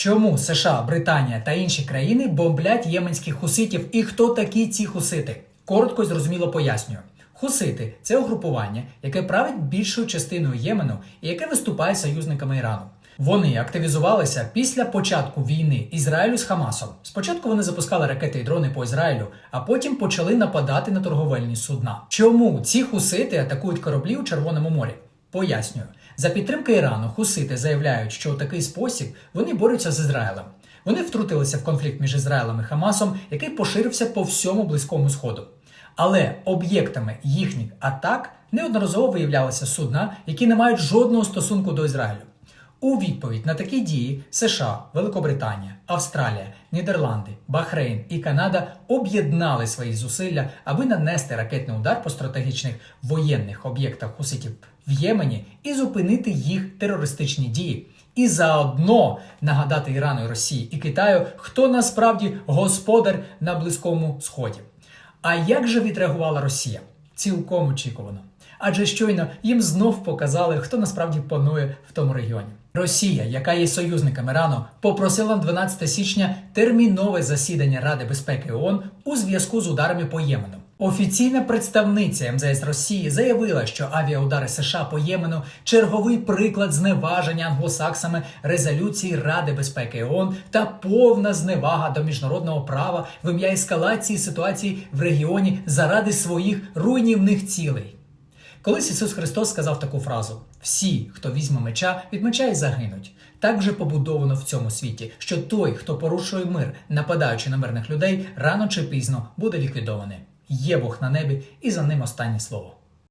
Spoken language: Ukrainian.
Чому США, Британія та інші країни бомблять єменських хуситів і хто такі ці хусити? Коротко зрозуміло пояснюю. Хусити це угрупування, яке править більшою частиною Ємену і яке виступає союзниками Ірану. Вони активізувалися після початку війни Ізраїлю з Хамасом. Спочатку вони запускали ракети і дрони по Ізраїлю, а потім почали нападати на торговельні судна. Чому ці хусити атакують кораблі у Червоному морі? Пояснюю. За підтримки Ірану хусити заявляють, що у такий спосіб вони борються з Ізраїлем. Вони втрутилися в конфлікт між Ізраїлем і Хамасом, який поширився по всьому близькому сходу. Але об'єктами їхніх атак неодноразово виявлялися судна, які не мають жодного стосунку до Ізраїлю. У відповідь на такі дії США, Великобританія, Австралія, Нідерланди, Бахрейн і Канада об'єднали свої зусилля, аби нанести ракетний удар по стратегічних воєнних об'єктах хуситів в Ємені і зупинити їх терористичні дії. І заодно нагадати Ірану і Росії і Китаю, хто насправді господар на Близькому Сході. А як же відреагувала Росія? Цілком очікувано. Адже щойно їм знов показали, хто насправді панує в тому регіоні. Росія, яка є союзником Ірану, попросила на 12 січня термінове засідання Ради безпеки ООН у зв'язку з ударами по Ємену. Офіційна представниця МЗС Росії заявила, що авіаудари США по Ємену черговий приклад зневаження англосаксами резолюції Ради безпеки ООН та повна зневага до міжнародного права в ім'я ескалації ситуації в регіоні заради своїх руйнівних цілей. Колись Ісус Христос сказав таку фразу: всі, хто візьме меча, від меча й загинуть. Так вже побудовано в цьому світі, що той, хто порушує мир, нападаючи на мирних людей, рано чи пізно буде ліквідований. Є Бог на небі, і за ним останнє слово.